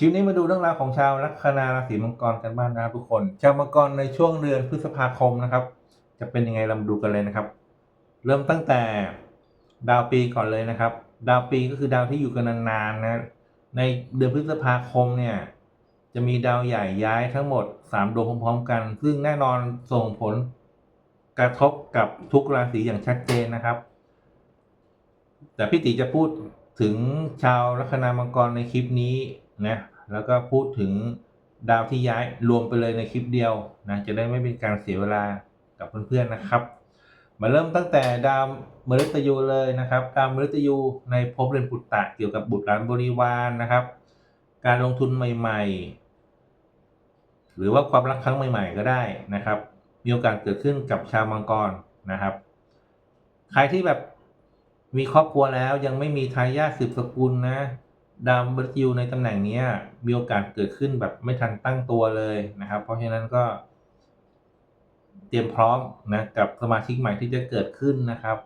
คลิปนี้มาดูเรื่องราวของชาวลัคนาราศีมังกรกันบ้างนะครับทุกคน ชาวมังกรในช่วงเดือนพฤษภาคมนะครับ จะเป็นยังไงเรามาดูกันเลยนะครับ เริ่มตั้งแต่ดาวปีก่อนเลยนะครับ ดาวปีก็คือดาวที่อยู่กันนานๆนะในเดือนพฤษภาคมเนี่ยจะมีดาวใหญ่ย้ายทั้งหมด 3 ดวงพร้อมๆกัน ซึ่งแน่นอนส่งผลกระทบกับทุกราศีอย่างชัดเจนนะครับ แต่พี่ติจะพูดถึงชาวลัคนามังกรในคลิปนี้ นะแล้วก็พูดถึงดาวที่ย้ายรวมไปเลยในคลิปเดียวนะจะได้ไม่เป็นการเสียเวลากับเพื่อนๆนะครับ มาเริ่มตั้งแต่ดาวมฤตยูเลยนะครับ ดาวมฤตยูในภพเรือนปุตตะเกี่ยวกับบุตรหลานบริวารนะครับ การลงทุนใหม่ๆ หรือว่าความรักครั้งใหม่ ๆ ก็ได้นะครับ มีโอกาสเกิดขึ้นกับชาวมังกรนะครับ ใครที่แบบมีครอบครัวแล้วยังไม่มีทายาทสืบสกุลนะ ดาวมฤตยูในตำแหน่งนี้มีโอกาสเกิดขึ้นแบบไม่ทันตั้งตัวเลยนะครับ เพราะฉะนั้นก็ เตรียมพร้อมนะกับสมาชิกใหม่ที่จะเกิดขึ้นนะครับ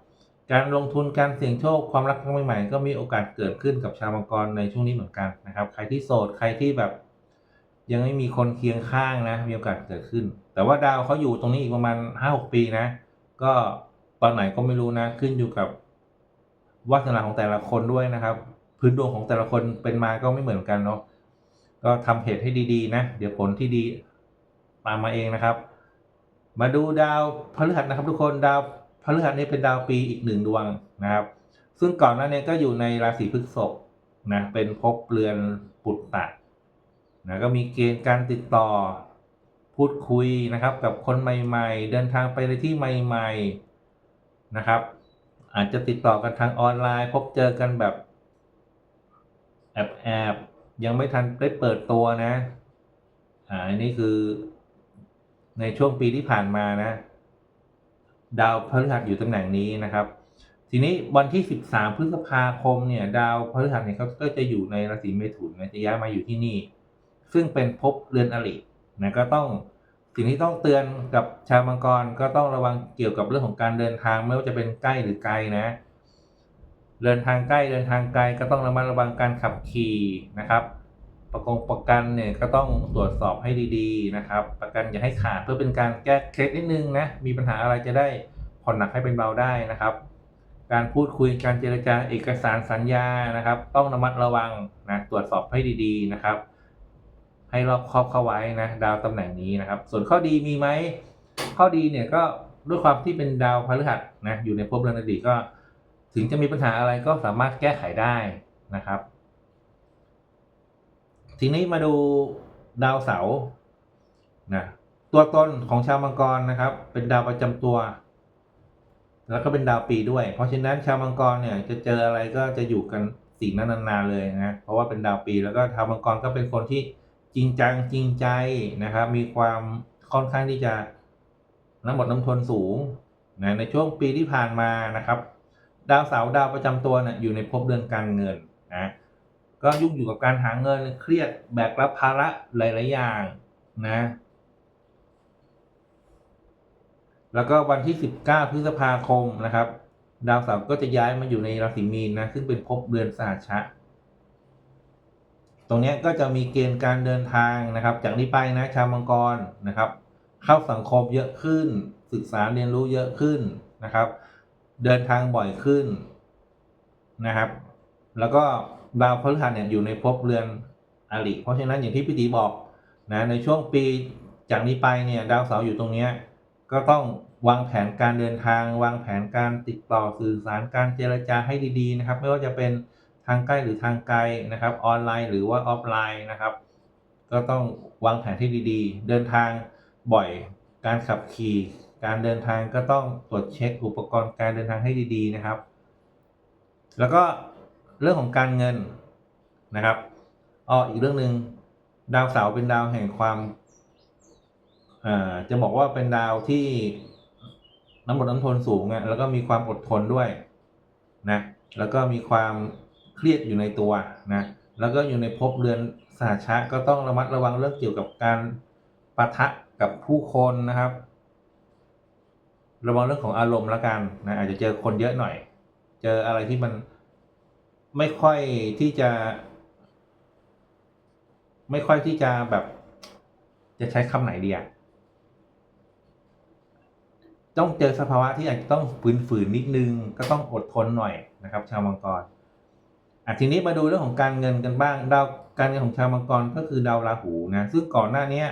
การลงทุนการเสี่ยงโชคความรักครั้งใหม่ๆก็มีโอกาสเกิดขึ้นกับชาวมังกรในช่วงนี้เหมือนกันนะครับ ใครที่โสดใครที่แบบ ยังไม่มีคนเคียงข้างนะ มีโอกาสเกิดขึ้น แต่ว่าดาวเขาอยู่ตรงนี้อีกประมาณห้าหกปีนะ ก็ตอนไหนก็ไม่รู้นะ ขึ้นอยู่กับวาสนาของแต่ละคนด้วยนะครับ พื้นดวงของแต่ละคนเป็นมาก็ไม่เหมือนกันเนาะก็ทำเหตุให้ดีๆ นะ เดี๋ยวผลที่ดีตามมาเองนะครับ มาดูดาวพฤหัสนะครับ ทุกคนดาวพฤหัสนี่เป็นดาวปีอีกหนึ่งดวงนะครับ ซึ่งก่อนหน้านี้ก็อยู่ในราศีพฤษภนะเป็นภพเรือนปุตตะนะก็มีเกณฑ์การติดต่อพูดคุยนะครับ กับคนใหม่ ๆ เดินทางไปในที่ใหม่ ๆนะครับ อาจจะติดต่อกันทางออนไลน์ พบเจอกันแบบ แอบแอบยังไม่ทันได้เปิดตัวนะอ่าอันนี้คือในช่วงปีที่ผ่านมานะ ดาวพฤหัสอยู่ตำแหน่งนี้นะครับ ทีนี้วันที่ 13 พฤษภาคมเนี่ย ดาวพฤหัสเนี่ยเขาก็จะอยู่ในราศีเมถุนนะจะย้ายมาอยู่ที่นี่ ซึ่งเป็นภพเรือนอรินะก็ต้องสิ่งที่ต้องเตือนกับชาวมังกรก็ต้องระวังเกี่ยวกับเรื่องของการเดินทางไม่ว่าจะเป็นใกล้หรือไกลนะ เดินทางใกล้เดินทางไกลก็ต้องระมัดระวังการขับขี่นะครับ ประกงประกันเนี่ยก็ต้องตรวจสอบให้ดีๆนะครับ ประกันอย่าให้ขาดเพื่อเป็นการแก้เคล็ดนิดนึงนะมีปัญหาอะไรจะได้ผ่อนหนักให้เป็นเบาได้นะครับ การพูดคุยการเจรจาเอกสารสัญญานะครับ ต้องระมัดระวังนะตรวจสอบให้ดีๆนะครับ ให้รอบครอบเข้าไว้นะดาวตำแหน่งนี้นะครับ ส่วนข้อดีมีไหมข้อดีเนี่ยก็ด้วยความที่เป็นดาวพฤหัสนะอยู่ในภพเรือนอดีตก็ ถึงจะมีปัญหาอะไรก็สามารถแก้ไขได้นะครับ ทีนี้มาดูดาวเสาร์นะตัวตนของชาวมังกรนะครับ เป็นดาวประจำตัว แล้วก็เป็นดาวปีด้วย เพราะฉะนั้นชาวมังกรเนี่ยจะเจออะไรก็จะอยู่กันสิ่งนั้นนานๆเลยนะเพราะว่าเป็นดาวปีแล้วก็ชาวมังกรก็เป็นคนที่จริงจังจริงใจนะครับ มีความค่อนข้างที่จะน้ำหมดน้ำทนสูงนะในช่วงปีที่ผ่านมานะครับ ดาวเสาร์ดาวประจำตัวเนี่ยอยู่ในภพเดือนการเงินนะก็ยุ่งอยู่กับการหาเงินเครียดแบกรับภาระหลาย ๆ อย่างนะแล้วก็วันที่ 19 พฤษภาคมนะครับ ดาวเสาร์ก็จะย้ายมาอยู่ในราศีมีนนะซึ่งเป็นภพเดือนสหัชชะ ตรงนี้ก็จะมีเกณฑ์การเดินทางนะครับ จากนี้ไปนะชาวมังกรนะครับ เข้าสังคมเยอะขึ้น ศึกษาเรียนรู้เยอะขึ้นนะครับ เดินทางบ่อยขึ้นนะครับ แล้วก็ดาวพฤหัสเนี่ยอยู่ในภพเรือนอริเพราะฉะนั้นอย่างที่พี่ตีบอกนะในช่วงปีจากนี้ไปเนี่ยดาวเสาร์อยู่ตรงเนี้ยก็ต้องวางแผนการเดินทาง วางแผนการติดต่อสื่อสารการเจรจาให้ดีๆนะครับ ไม่ว่าจะเป็นทางใกล้หรือทางไกลนะครับ ออนไลน์หรือว่าออฟไลน์นะครับ ก็ต้องวางแผนที่ดีๆ เดินทางบ่อยการขับขี่ การเดินทางก็ต้องตรวจเช็คอุปกรณ์การเดินทางให้ดีๆนะครับ แล้วก็เรื่องของการเงินนะครับอ้ออีกเรื่องหนึ่งดาวเสาร์เป็นดาวแห่งความจะบอกว่าเป็นดาวที่น้ำหมดน้ำทนสูงอะแล้วก็มีความอดทนด้วยนะแล้วก็มีความเครียดอยู่ในตัวนะแล้วก็อยู่ในภพเรือนสหชะก็ต้องระมัดระวังเรื่องเกี่ยวกับการปะทะกับผู้คนนะครับ ระวังเรื่องของอารมณ์ละกันนะอาจจะเจอคนเยอะหน่อย เจออะไรที่มันไม่ค่อยที่จะ ไม่ค่อยที่จะแบบ จะใช้คำไหนดีอะต้องเจอสภาวะที่อาจจะต้องฝืนๆนิดนึง ก็ต้องอดทนหน่อยนะครับ ชาวมังกรอะทีนี้มาดูเรื่องของการเงินกันบ้างดาวการเงินของชาวมังกรก็คือดาวราหูนะซึ่งก่อนหน้าเนี้ย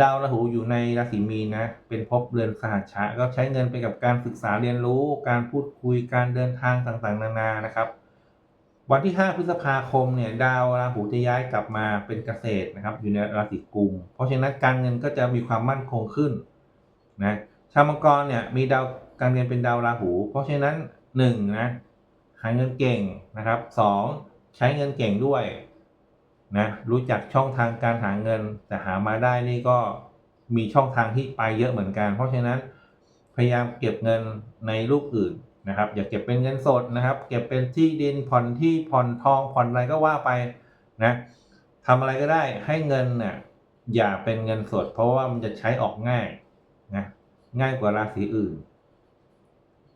ดาวราหูอยู่ในราศีมีนนะเป็นภพเรือนสหัชชะก็ใช้เงินไปกับการศึกษาเรียนรู้ การพูดคุยการเดินทางต่างๆ นานานะครับ วันที่ 5 พฤษภาคมเนี่ยดาวราหูจะย้ายกลับมาเป็นเกษตรนะครับ อยู่ในราศีกุม เพราะฉะนั้นการเงินก็จะมีความมั่นคงขึ้นนะชาวมังกรเนี่ยมีดาวการเงินเป็นดาวราหู เพราะฉะนั้นหนึ่งนะหาเงินเก่งนะครับสองใช้เงินเก่งด้วย นะรู้จักช่องทางการหาเงิน แต่หามาได้นี่ก็มีช่องทางที่ไปเยอะเหมือนกัน เพราะฉะนั้นพยายามเก็บเงินในรูปอื่นนะครับ อย่าเก็บเป็นเงินสดนะครับ เก็บเป็นที่ดินผ่อนที่ผ่อนทองผ่อนอะไรก็ว่าไปนะทำอะไรก็ได้ให้เงินเนี่ยอย่าเป็นเงินสด เพราะว่ามันจะใช้ออกง่ายนะง่ายกว่าราศีอื่น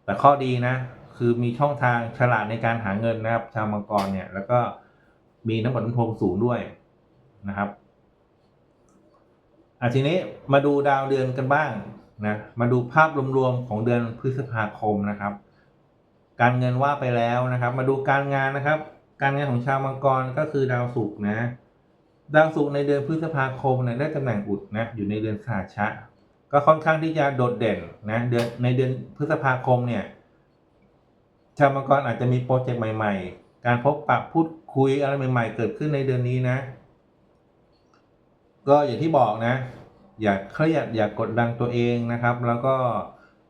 แต่ข้อดีนะ คือมีช่องทางฉลาดในการหาเงินนะครับ ชาวมังกรเนี่ยแล้วก็ มีน้ำหนักน้ำทงสูงด้วยนะครับอะทีนี้มาดูดาวเดือนกันบ้างนะมาดูภาพรวมๆของเดือนพฤษภาคมนะครับ การเงินว่าไปแล้วนะครับ มาดูการงานนะครับ การงานของชาวมังกรก็คือดาวศุกร์นะ ดาวศุกร์ในเดือนพฤษภาคมเนี่ยได้ตำแหน่งอุดนะอยู่ในเดือนสหัชชะ ก็ค่อนข้างที่จะโดดเด่นนะเดือนในเดือนพฤษภาคมเนี่ยชาวมังกรอาจจะมีโปรเจกต์ใหม่ ๆ การพบปะพูด คุยอะไรใหม่ๆ เกิดขึ้นในเดือนนี้นะ ก็อย่างที่บอกนะ อย่าเครียดอย่ากกดดันตัวเองนะครับ แล้วก็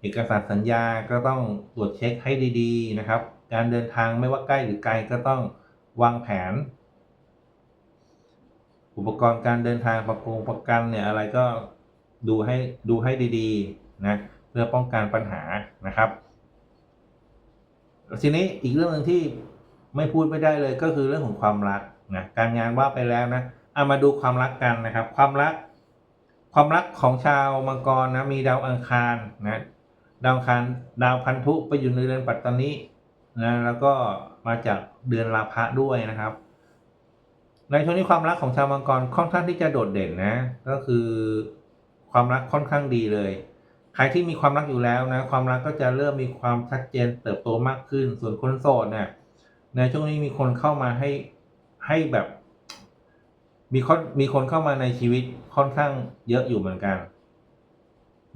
เอกสารสัญญาก็ต้องตรวจเช็คให้ดีๆนะครับ การเดินทางไม่ว่าใกล้หรือไกลก็ต้องวางแผน อุปกรณ์การเดินทางประกงประกันเนี่ยอะไรก็ดูให้ดูให้ดีๆนะเพื่อป้องกันปัญหานะครับทีนี้อีกเรื่องหนึ่งที่ ไม่พูดไม่ได้เลยก็คือเรื่องของความรักนะการงานว่าไปแล้วนะเอามาดูความรักกันนะครับ ความรัก ความรักของชาวมังกรนะมีดาวอังคารนะดาวอังคารดาวพันธุไปอยู่ในเดือนปัตตานีนะแล้วก็มาจากเดือนราพะด้วยนะครับ ในช่วงนี้ความรักของชาวมังกรค่อนข้างที่จะโดดเด่นนะ ก็คือความรักค่อนข้างดีเลย ใครที่มีความรักอยู่แล้วนะ ความรักก็จะเริ่มมีความชัดเจนเติบโตมากขึ้น ส่วนคนโสดเนี่ย ในช่วงนี้มีคนเข้ามาให้ให้แบบ มีคนมีคนเข้ามาในชีวิตค่อนข้างเยอะอยู่เหมือนกัน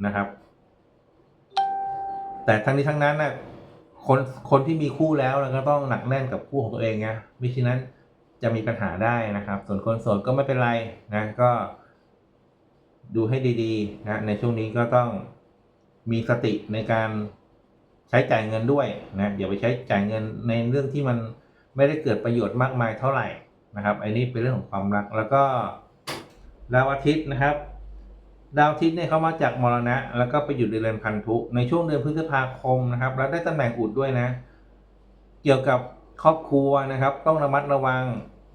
นะครับ แต่ทั้งนี้ทั้งนั้นนะคนคนที่มีคู่แล้วเราก็ต้องหนักแน่นกับคู่ของตัวเองไงมิฉะนั้นจะมีปัญหาได้นะครับ ส่วนคนโสดก็ไม่เป็นไรนะก็ ดูให้ดีๆนะในช่วงนี้ก็ต้องมีสติในการ ใช้จ่ายเงินด้วยนะอย่าไปใช้จ่ายเงินในเรื่องที่มันไม่ได้เกิดประโยชน์มากมายเท่าไหร่นะครับอันนี้เป็นเรื่องของความรักแล้วก็ดาวอาทิตย์นะครับ ดาวอาทิตย์เนี่ยเขามาจากมรณะ แล้วก็ไปอยู่ในเรือนพันธุในช่วงเดือนพฤษภาคมนะครับ แล้วได้ตำแหน่งอุดด้วยนะ เกี่ยวกับครอบครัวนะครับ ต้องระมัดระวัง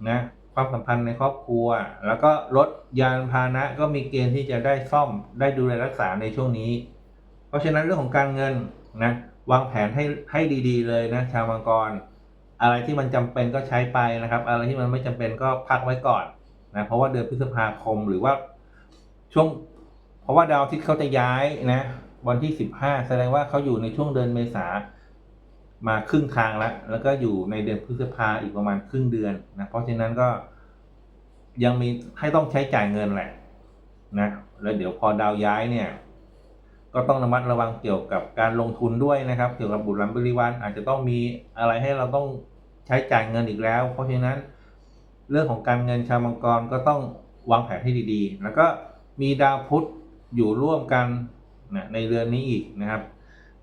นะความสัมพันธ์ในครอบครัว แล้วก็รถยานพาหนะก็มีเกณฑ์ที่จะได้ซ่อมได้ดูแลรักษาในช่วงนี้ เพราะฉะนั้นเรื่องของการเงิน นะวางแผนให้ให้ดีๆ เลยนะชาวมังกร อะไรที่มันจำเป็นก็ใช้ไปนะครับ อะไรที่มันไม่จำเป็นก็พักไว้ก่อนนะเพราะว่าเดือนพฤษภาคมหรือว่าช่วง เพราะว่าดาวที่เขาจะย้ายนะวันที่สิบห้าแสดงว่าเขาอยู่ในช่วงเดือนเมษามาครึ่งทางแล้ว แล้วก็อยู่ในเดือนพฤษภาอีกประมาณครึ่งเดือนนะเพราะฉะนั้นก็ยังมีให้ต้องใช้จ่ายเงินแหละนะแล้วเดี๋ยวพอดาวย้ายเนี่ย ก็ต้องระมัดระวังเกี่ยวกับการลงทุนด้วยนะครับ เกี่ยวกับบุตรหลานบริวารอาจจะต้องมีอะไรให้เราต้องใช้จ่ายเงินอีกแล้ว เพราะฉะนั้น เรื่องของการเงินชาวมังกรก็ต้องวางแผนให้ดีๆ แล้วก็มีดาวพุธอยู่ร่วมกันนะในเรือนนี้อีกนะครับ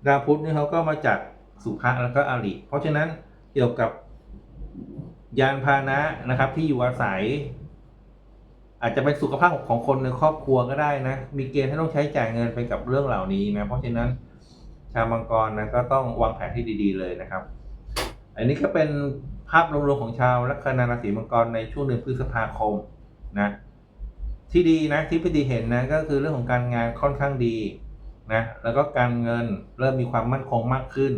ดาวพุธนี่เขาก็มาจากสุภะแล้วก็อาริเพราะฉะนั้นเกี่ยวกับยานพาหนะนะครับที่อยู่อาศัย อาจจะเป็นสุขภาพของคนในครอบครัวก็ได้นะ มีเกณฑ์ให้ต้องใช้จ่ายเงินไปกับเรื่องเหล่านี้นะ เพราะฉะนั้นชาวมังกรนะก็ต้องวางแผนที่ดี ๆ เลยนะครับ อันนี้ก็เป็นภาพรวมๆของชาวลัคนาราศีมังกรในช่วงเดือนพฤษภาคมนะที่ดีนะที่พี่ดีเห็นนะก็คือเรื่องของการงานค่อนข้างดีนะแล้วก็การเงินเริ่มมีความมั่นคงมากขึ้น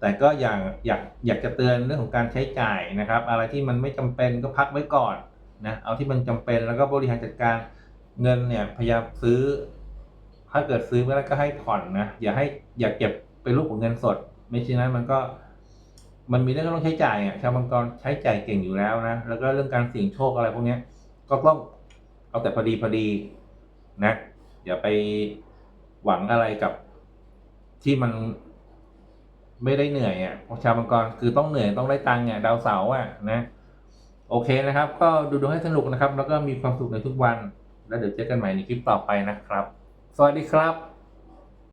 แต่ก็อยากอยากอยากจะเตือนเรื่องของการใช้จ่ายนะครับ อะไรที่มันไม่จำเป็นก็พักไว้ก่อน นะเอาที่มันจำเป็นแล้วก็บริหารจัดการเงินเนี่ยพยายามซื้อ ถ้าเกิดซื้อไปแล้วก็ให้ผ่อนนะอย่าให้อย่าเก็บเป็นรูปของเงินสด ไม่เช่นนั้นมันก็ มันมีเรื่องต้องใช้จ่ายอะชาวมังกรใช้จ่ายเก่งอยู่แล้วนะแล้วก็เรื่องการเสี่ยงโชคอะไรพวกเนี้ย ก็ต้องเอาแต่พอดีพอดีนะอย่าไปหวังอะไรกับที่มันไม่ได้เหนื่อยอะเพราะชาวมังกรคือต้องเหนื่อยต้องได้ตังค์อะดาวเสาร์อะนะ โอเคนะครับ ก็ดูดูให้สนุกนะครับ แล้วก็มีความสุขในทุกวัน แล้วเดี๋ยวเจอกันใหม่ในคลิปต่อไปนะครับ สวัสดีครับ